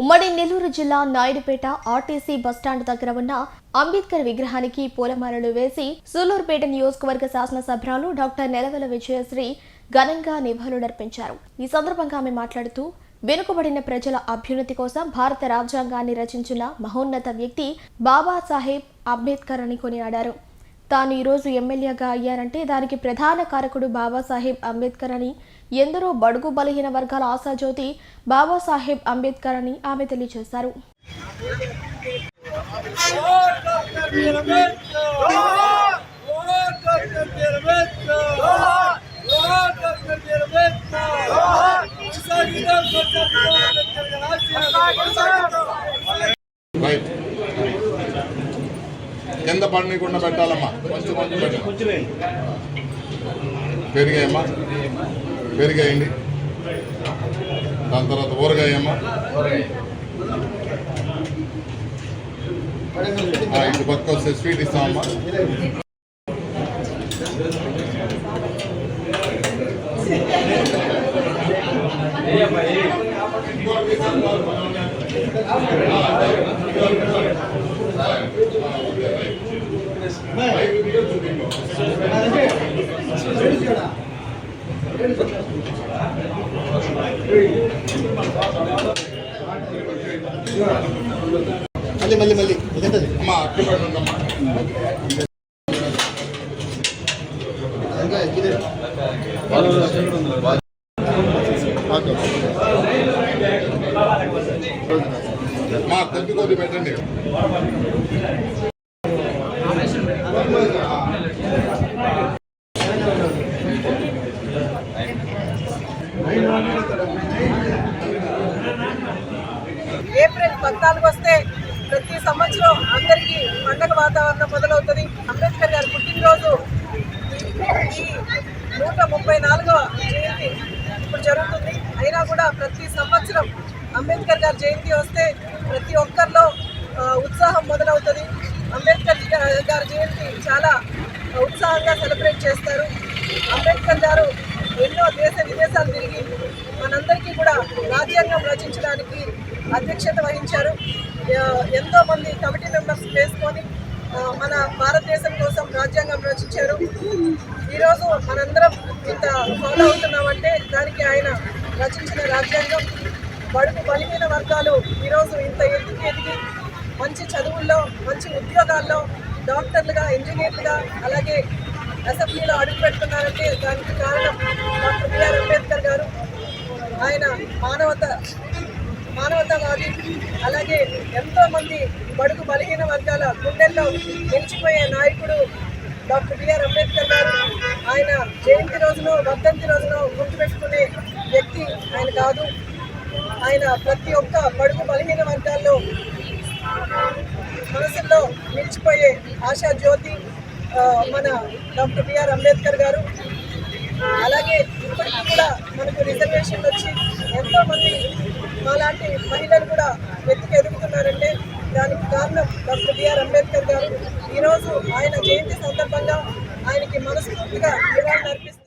ఉమ్మడి నెల్లూరు జిల్లా Naidupeta RTC bus stand దగ్గర ఉన్న అంబేద్కర్ విగ్రహానికి పూలమాలలు వేసి సూలూరుపేట నియోజకవర్గ శాసనసభ్యురాలు డాక్టర్ నెలవెల విజయశ్రీ ఘనంగా నివాళులర్పించారు. ఈ సందర్భంగా ఆమె మాట్లాడుతూ వెనుకబడిన ప్రజల అభ్యున్నతి కోసం భారత రాజ్యాంగాన్ని రచించిన మహోన్నత వ్యక్తి బాబాసాహెబ్ అంబేద్కర్ అని కొనియాడారు. తాను ఈరోజు ఎమ్మెల్యేగా అయ్యారంటే దానికి ప్రధాన కారకుడు బాబాసాహెబ్ అంబేద్కర్ అని ఎందరో బడుగు బలహీన వర్గాల ఆశాజ్యోతి బాబాసాహెబ్ అంబేద్కర్ అని ఆమె తెలియజేశారు Right. కింద పడనీయకుండా పెట్టాలమ్మా. కొంచెం కొంచెం పెరిగాయమ్మా. పెరిగాయండి. దాని తర్వాత ఊరగాయమ్మా. ఆ, ఇటు పక్క వస్తే స్వీట్ ఇస్తామమ్మా. మళ్ళీ మళ్ళీ మళ్ళీ ఇదంతది అమ్మా మా కొద్ది కొద్ది పెట్టండి. ఏప్రిల్ పద్నాలుగు వస్తే ప్రతి సంవత్సరం అందరికీ పండగ వాతావరణం మొదలవుతుంది. అంబేద్కర్ గారి పుట్టినరోజు ఈ నూట ముప్పై నాలుగవ జయంతి ఇప్పుడు జరుగుతుంది. అయినా కూడా ప్రతి సంవత్సరం అంబేద్కర్ గారి జయంతి వస్తే ప్రతి ఒక్కరిలో ఉత్సాహం మొదలవుతుంది. అంబేద్కర్ గారి జయంతి చాలా ఉత్సాహంగా సెలబ్రేట్ చేస్తారు. అంబేద్కర్ గారు ఎన్నో దేశ విదేశాలు తిరిగి మనందరికీ కూడా రాజ్యాంగం రచించడానికి అధ్యక్షత వహించారు. ఎంతోమంది ఎంతో మంది కమిటీ మెంబర్స్ వేసుకొని మన భారతదేశం కోసం రాజ్యాంగం రచించారు. ఈరోజు మనందరం ఇంత ఫాలో అవుతున్నామంటే దానికి ఆయన రచించిన రాజ్యాంగం బడుగు బలిహీన వర్గాలు ఈరోజు ఇంత ఎత్తుకి ఎదిగి మంచి చదువుల్లో మంచి ఉద్యోగాల్లో డాక్టర్లుగా ఇంజనీర్లుగా అలాగే అసెంబ్లీలో అడుగుపెడుతున్నారంటే దానికి కారణం డాక్టర్ బిఆర్ అంబేద్కర్ గారు. ఆయన మానవత మానవతావాది అలాగే ఎంతోమంది బడుగు బలహీన వర్గాల గుండెల్లో నిలిచిపోయే నాయకుడు డాక్టర్ బిఆర్ అంబేద్కర్ గారు. ఆయన జయంతి రోజున వర్ధంతి రోజున గుర్తుపెట్టుకునే వ్యక్తి ఆయన కాదు. ఆయన ప్రతి ఒక్క బడుగు బలహీన వర్గాల్లో మనసుల్లో నిలిచిపోయే ఆశా జ్యోతి మన డాక్టర్ బిఆర్ అంబేద్కర్ గారు. అలాగే ఇప్పటికీ కూడా మనకు రిజర్వేషన్లు వచ్చి ఎంతో మంది మాలాంటి మహిళలు కూడా వెతికి ఎదుగుతున్నారంటే దానికి కారణం డాక్టర్ బిఆర్ అంబేద్కర్ గారు. ఈరోజు ఆయన జయంతి సందర్భంగా ఆయనకి మనస్ఫూర్తిగా నివాళులు అర్పిస్తారు